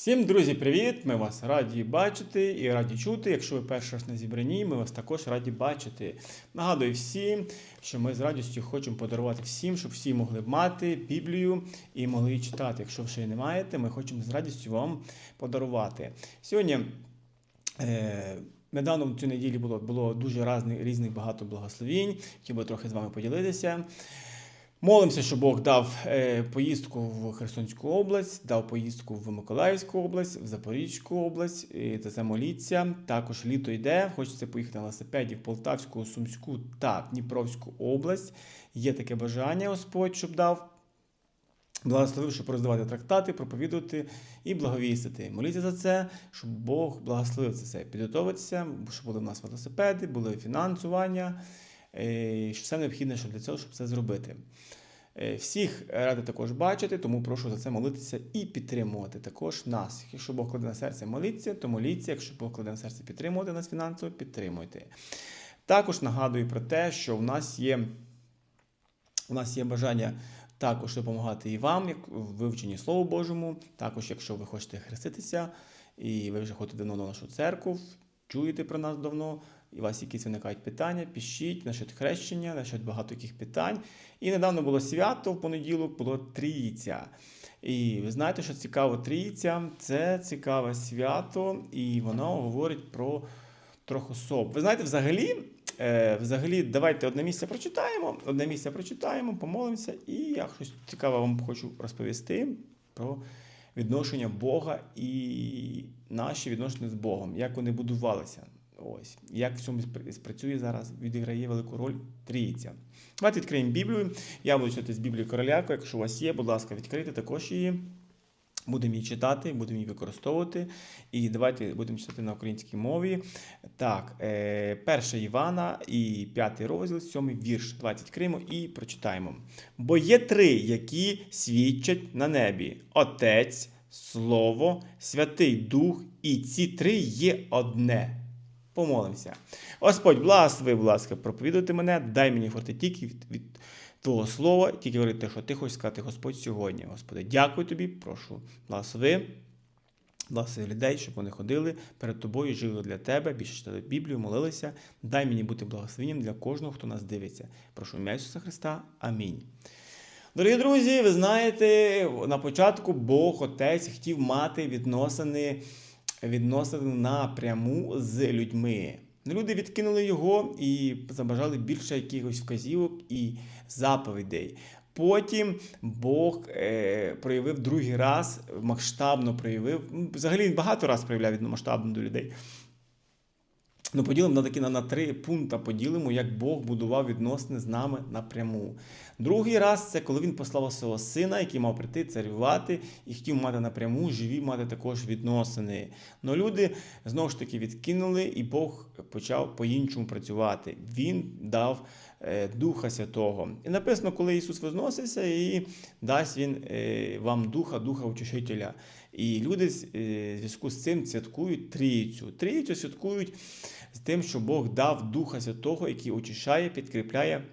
Всім, друзі, привіт! Ми вас раді бачити і раді чути. Якщо ви перший раз на зібранні, ми вас також раді бачити. Нагадую всім, що ми з радістю хочемо подарувати всім, щоб всі могли мати Біблію і могли її читати. Якщо ви ще не маєте, ми хочемо з радістю вам подарувати. Сьогодні. Е- Недавно цю неділю було, було дуже різних, різних багато благословінь. Хотів би трохи з вами поділитися. Молимося, що Бог дав е, поїздку в Херсонську область, дав поїздку в Миколаївську область, в Запорізьку область. За це моліться. Також літо йде. Хочеться поїхати на велосипеді в Полтавську, Сумську та Дніпровську область. Є таке бажання, Господь, щоб дав. Благословив, щоб роздавати трактати, проповідувати і благовістити. Моліться за це, щоб Бог благословив це все. Підготуватися, щоб були в нас велосипеди, були фінансування, що все необхідне для цього, щоб це зробити. Е, Всіх ради також бачити, тому прошу за це молитися і підтримувати також нас. Якщо Бог кладе на серце моліться, то моліться. Якщо Бог кладе на серце підтримувати нас фінансово, підтримуйте. Також нагадую про те, що в нас є, у нас є бажання також допомагати і вам, як в вивченні Слову Божому. Також, якщо ви хочете хреститися, і ви вже ходите давно на нашу церкву, чуєте про нас давно, і у вас якісь виникають питання, пишіть насчет хрещення, насчет багато яких питань. І недавно було свято в понеділок, було трійця. І ви знаєте, що цікаво трійця це цікаве свято, і воно говорить про трьох особ. Ви знаєте, взагалі, е, взагалі, давайте одне місце прочитаємо, одне місце прочитаємо, помолимося, і я щось цікаве вам хочу розповісти про відношення Бога і наші відношення з Богом, як вони будувалися. Ось, як в цьому спрацює зараз, відіграє велику роль трійця. Давайте відкриємо Біблію. Я буду читати з Біблії Короляко. Якщо у вас є, будь ласка, відкрийте також її. Будемо її читати, будемо її використовувати. І давайте будемо читати на українській мові. Так, е, 1 Івана і 5 розділ, 7 вірш. Давайте відкриємо і прочитаємо. Бо є три, які свідчать на небі: Отець, Слово, Святий Дух, і ці три є одне. Помолимося. Господь, благослови, будь ласка, проповідуйте мене, дай мені говорити тільки від, від Твого слова, тільки говорити що ти хочеш сказати, Господь, сьогодні. Господи, дякую тобі, прошу, благослови. Благослови людей, щоб вони ходили перед тобою, жили для тебе, більше читали Біблію, молилися. Дай мені бути благословенням для кожного, хто нас дивиться. Прошу ім'я Ісуса Христа. Амінь. Дорогі друзі, ви знаєте, на початку Бог Отець хотів мати відносини, відносини напряму з людьми. Люди відкинули його і забажали більше якихось вказівок і заповідей. Потім Бог е, проявив другий раз, масштабно проявив. Взагалі він багато разів проявляв масштабно до людей. Ну, поділимо на такі на, на три пункти поділимо, як Бог будував відносини з нами напряму. Другий раз це коли він послав свого сина, який мав прийти царювати і хотів мати напряму, живі мати також відносини. Но люди знову ж таки відкинули, і Бог почав по-іншому працювати. Він дав Духа Святого. І написано, коли Ісус возноситься, і дасть Він е, вам духа, духа утішителя. І люди е, в зв'язку з цим святкують трійцю. Трійцю святкують з тим, що Бог дав Духа Святого, який очищає, підкріпляє.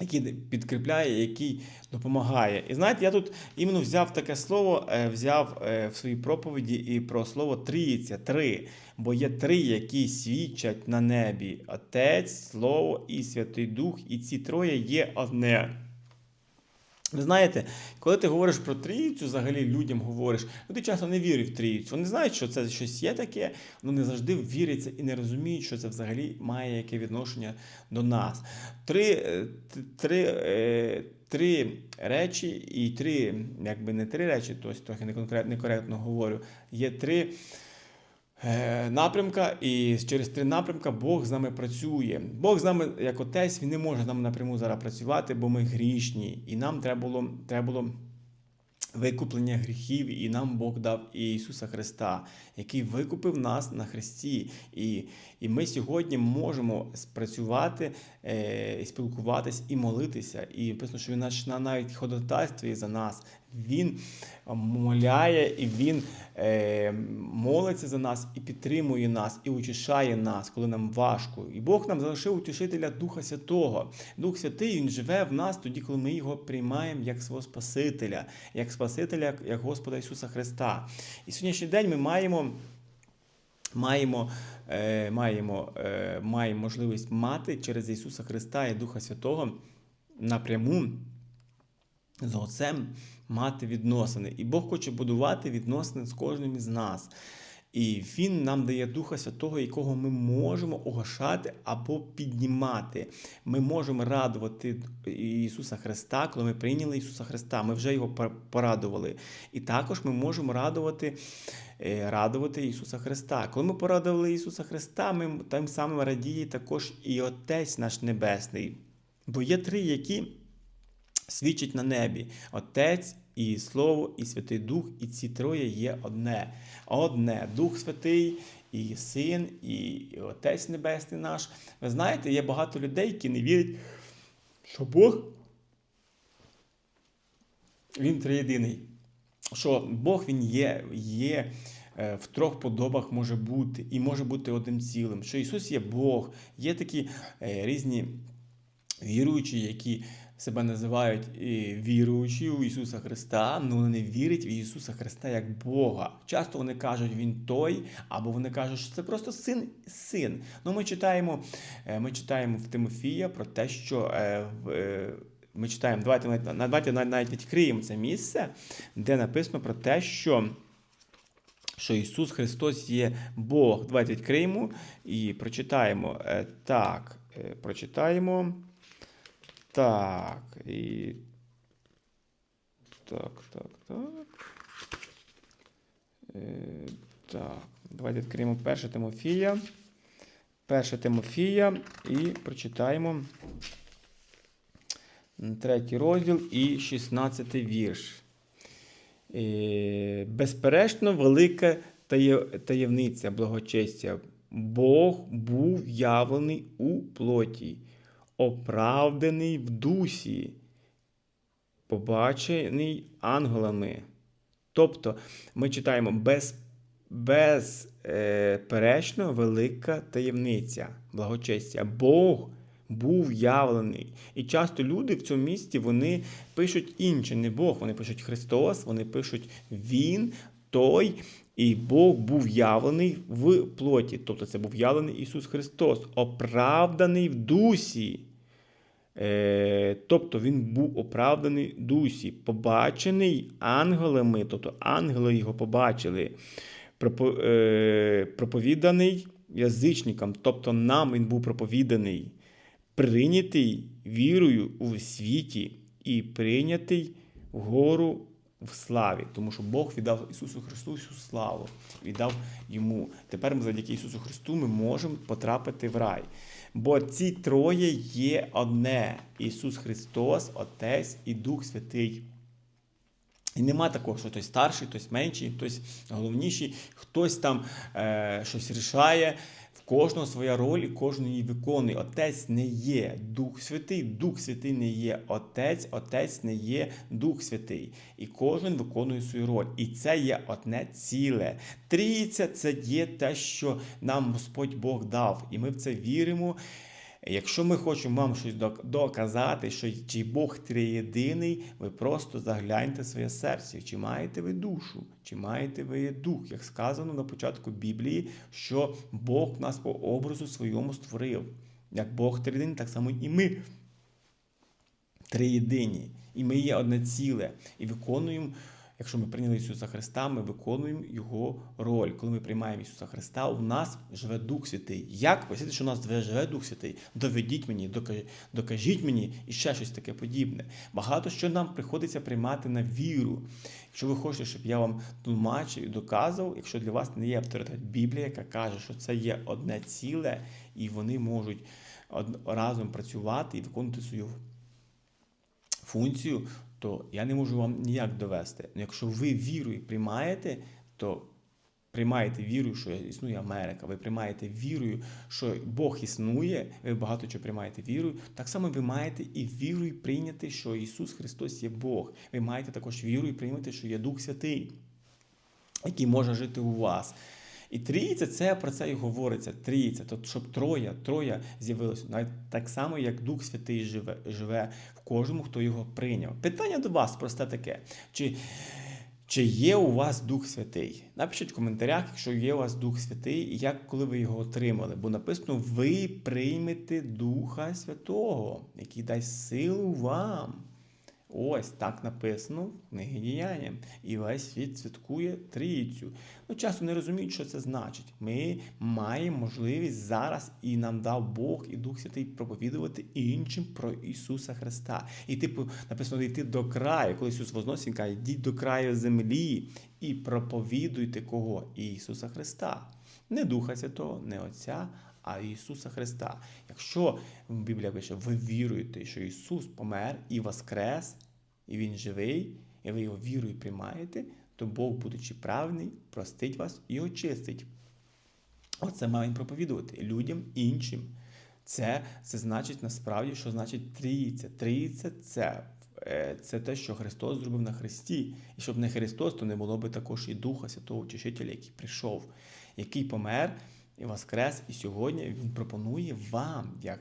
Який підкріпляє, який допомагає. І знаєте, я тут іменно взяв таке слово, е, взяв е, в своїй проповіді і про слово трійця, три. Бо є три, які свідчать на небі: Отець, Слово і Святий Дух, і ці троє є одне. Ви знаєте, коли ти говориш про трійцю, взагалі людям говориш, люди часто не вірять в трійцю. Вони знають, що це щось є таке, але не завжди віряться і не розуміють, що це взагалі має яке відношення до нас. Три, е, три, е, три речі і три, якби не три речі, тобто трохи некоректно говорю, є три. Е, напрямка, і через три напрямка Бог з нами працює. Бог з нами, як отець, він не може з нами напряму зараз працювати, бо ми грішні. І нам треба було, треба було викуплення гріхів, і нам Бог дав Ісуса Христа, який викупив нас на Христі. І, і ми сьогодні можемо спрацювати, е, спілкуватись і молитися. І написано, що він наш- навіть ходатайствує за нас. Він моляє, і Він е, молиться за нас і підтримує нас, і утішає нас, коли нам важко. І Бог нам залишив утішителя Духа Святого. Дух Святий Він живе в нас тоді, коли ми його приймаємо як свого Спасителя, як Спасителя, як Господа Ісуса Христа. І сьогоднішній день ми маємо. Маємо, е, маємо, е, маємо можливість мати через Ісуса Христа і Духа Святого напряму з Отцем мати відносини. І Бог хоче будувати відносини з кожним із нас. І Він нам дає Духа Святого, якого ми можемо огашати або піднімати. Ми можемо радувати Ісуса Христа, коли ми прийняли Ісуса Христа. Ми вже його порадували. І також ми можемо радувати е, радувати Ісуса Христа. Коли ми порадували Ісуса Христа, ми тим самим радіє також і Отець наш Небесний. Бо є три, які свідчать на небі: Отець, і Слово, і Святий Дух, і ці троє є одне. Одне Дух Святий, і Син, і Отець Небесний наш. Ви знаєте, є багато людей, які не вірять, що Бог Він триєдиний. Що Бог Він є, є. Е, в трьох подобах може бути і може бути одним цілим, що Ісус є Бог, є такі е, різні віруючі, які себе називають віруючі у Ісуса Христа, але вони не вірять в Ісуса Христа як Бога. Часто вони кажуть, Він той, або вони кажуть, що це просто син син. Ну, Ми читаємо е, ми читаємо в Тимофія про те, що е, е, ми читаємо, давайте давайте навіть відкриємо це місце, де написано про те, що. Що Ісус Христос є Бог. Давайте відкриємо і прочитаємо. Так, прочитаємо. Так. І. Так, так, так. Е, Так. Давайте відкриємо 1 Тимофія. 1 Тимофія і прочитаємо третій розділ і 16 вірш. Е, безперечно, велика таємниця благочестя. Бог був явлений у плоті оправданий в дусі, побачений ангелами. Тобто ми читаємо без, безперечно е, велика таємниця, благочестя. Бог був явлений. І часто люди в цьому місці вони пишуть інше, не Бог. Вони пишуть Христос, вони пишуть Він, той. І Бог був явлений в плоті. Тобто це був явлений Ісус Христос, оправданий в дусі. Е, тобто він був оправданий дусі, побачений ангелами, тобто ангели його побачили, е, проповіданий язичникам, тобто нам він був проповіданий, прийнятий вірою у світі і прийнятий вгору в славі, тому що Бог віддав Ісусу Христу всю славу, віддав йому. Тепер ми завдяки Ісусу Христу ми можемо потрапити в рай. Бо ці троє є одне: Ісус Христос, Отець і Дух Святий. І нема такого, що хтось старший, хтось менший, хтось головніший, хтось там е, щось рішає кожного своя роль і кожен її виконує. Отець не є Дух Святий, Дух Святий не є Отець, Отець не є Дух Святий. І кожен виконує свою роль. І це є одне ціле. Трійця це є те, що нам Господь Бог дав. І ми в це віримо. Якщо ми хочемо вам щось доказати, що чи Бог триєдиний, ви просто загляньте своє серце, чи маєте ви душу, чи маєте ви дух, як сказано на початку Біблії, що Бог нас по образу своєму створив. Як Бог триєдиний, так само і ми триєдині. І ми є одне ціле і виконуємо Якщо ми прийняли Ісуса Христа, ми виконуємо Його роль. Коли ми приймаємо Ісуса Христа, у нас живе Дух Святий. Як пояснити, що у нас живе Дух Святий? Доведіть мені, докажіть мені і ще щось таке подібне. Багато що нам приходиться приймати на віру. Якщо ви хочете, щоб я вам тлумачив і доказував, якщо для вас не є авторитет Біблія, яка каже, що це є одне ціле, і вони можуть разом працювати і виконувати свою функцію, то я не можу вам ніяк довести. Ну, Якщо ви вірою приймаєте, то приймаєте вірою, що існує Америка, ви приймаєте вірою, що Бог існує, ви багато чого приймаєте вірою, так само ви маєте і вірою прийняти, що Ісус Христос є Бог. Ви маєте також вірою прийняти, що є Дух Святий, який може жити у вас. І трійця це про це і говориться. Трійця, тобто, щоб троя, троя з'явилося, навіть так само, як Дух Святий живе, живе в кожному, хто його прийняв. Питання до вас просте таке. Чи чи є у вас Дух Святий? Напишіть в коментарях, якщо є у вас Дух Святий, і як коли ви його отримали. Бо написано: ви приймете Духа Святого, який дасть силу вам. Ось так написано в книгі діяння. І весь світ святкує трійцю. Ну, часто не розуміють, що це значить. Ми маємо можливість зараз, і нам дав Бог і Дух Святий проповідувати іншим про Ісуса Христа. І типу написано йти до краю. Коли Ісус возносить, каже, йдіть до краю землі і проповідуйте кого? Ісуса Христа. Не Духа Святого, не Отця. А Ісуса Христа. Якщо Біблія пише, ви віруєте, що Ісус помер і воскрес, і Він живий, і ви його вірою приймаєте, то Бог, будучи правний, простить вас і очистить. Оце маємо проповідувати людям іншим. Це це значить насправді, що значить трійця. Трійця це е, це те, що Христос зробив на Христі. І щоб не Христос, то не було би також і Духа Святого Утішителя, який прийшов, який помер і воскрес. І сьогодні Він пропонує вам, як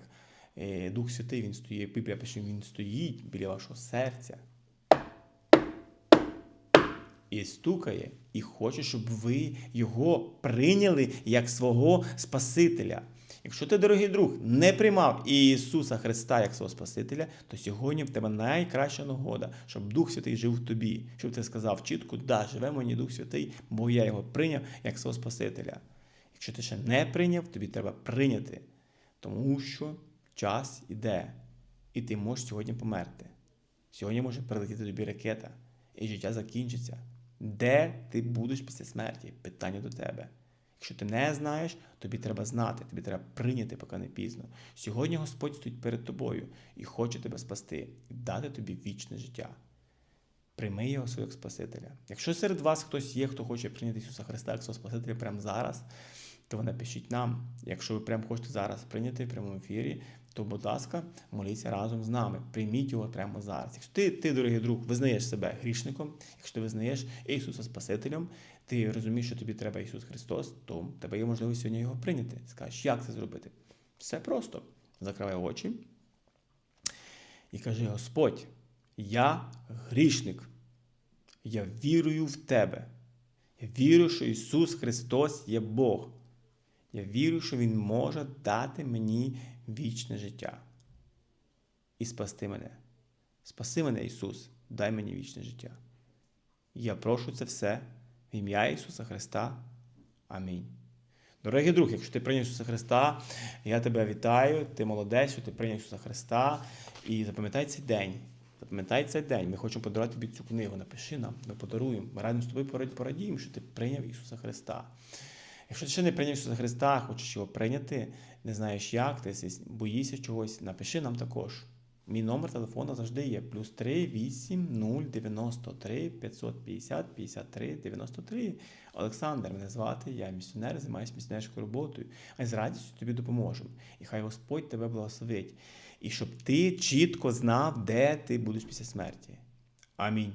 е, Дух Святий, Він стоїть, Біблія пише, Він стоїть біля вашого серця і стукає, і хоче, щоб ви його прийняли як свого Спасителя. Якщо ти, дорогий друг, не приймав Ісуса Христа як свого Спасителя, то сьогодні в тебе найкраща нагода, щоб Дух Святий жив в тобі, щоб ти сказав чітко, да, живе мені Дух Святий, бо я його прийняв як свого Спасителя. Якщо ти ще не прийняв, тобі треба прийняти, тому що час іде, і ти можеш сьогодні померти. Сьогодні може прилетіти тобі ракета, і життя закінчиться. Де ти будеш після смерті? Питання до тебе. Якщо ти не знаєш, тобі треба знати, тобі треба прийняти, поки не пізно. Сьогодні Господь стоїть перед тобою і хоче тебе спасти і дати тобі вічне життя. Прийми його свого Спасителя. Якщо серед вас хтось є, хто хоче прийняти Ісуса Христа як свого Спасителя прямо зараз, то напишіть нам. Якщо ви прямо хочете зараз прийняти в прямому ефірі, то, будь ласка, моліться разом з нами. Прийміть його прямо зараз. Якщо ти, ти, дорогий друг, визнаєш себе грішником, якщо ти визнаєш Ісуса Спасителем, ти розумієш, що тобі треба Ісус Христос, то тебе є можливість сьогодні його прийняти. Скажеш, як це зробити? Все просто. Закривай очі і кажи: Господь, я грішник. Я вірую в Тебе. Я вірю, що Ісус Христос є Бог. Я вірю, що Він може дати мені вічне життя і спасти мене. Спаси мене, Ісус, дай мені вічне життя. Я прошу це все в ім'я Ісуса Христа. Амінь. Дорогий друг, якщо ти прийняв Ісуса Христа, я тебе вітаю, ти молодець, що ти прийняв Ісуса Христа. І запам'ятай цей день. Запам'ятай цей день. Ми хочемо подарувати тобі цю книгу. Напиши нам, ми подаруємо. Ми разом з тобою порадіємо, що ти прийняв Ісуса Христа. Якщо ти ще не прийняв Ісуса Христа, хочеш його прийняти, не знаєш як, ти боїшся чогось, напиши нам також. Мій номер телефону завжди є плюс 3 8 0 93 550 53 93. Олександр, мене звати, я місіонер, займаюся місіонерською роботою, а з радістю тобі допоможемо. І хай Господь тебе благословить. І щоб ти чітко знав, де ти будеш після смерті. Амінь.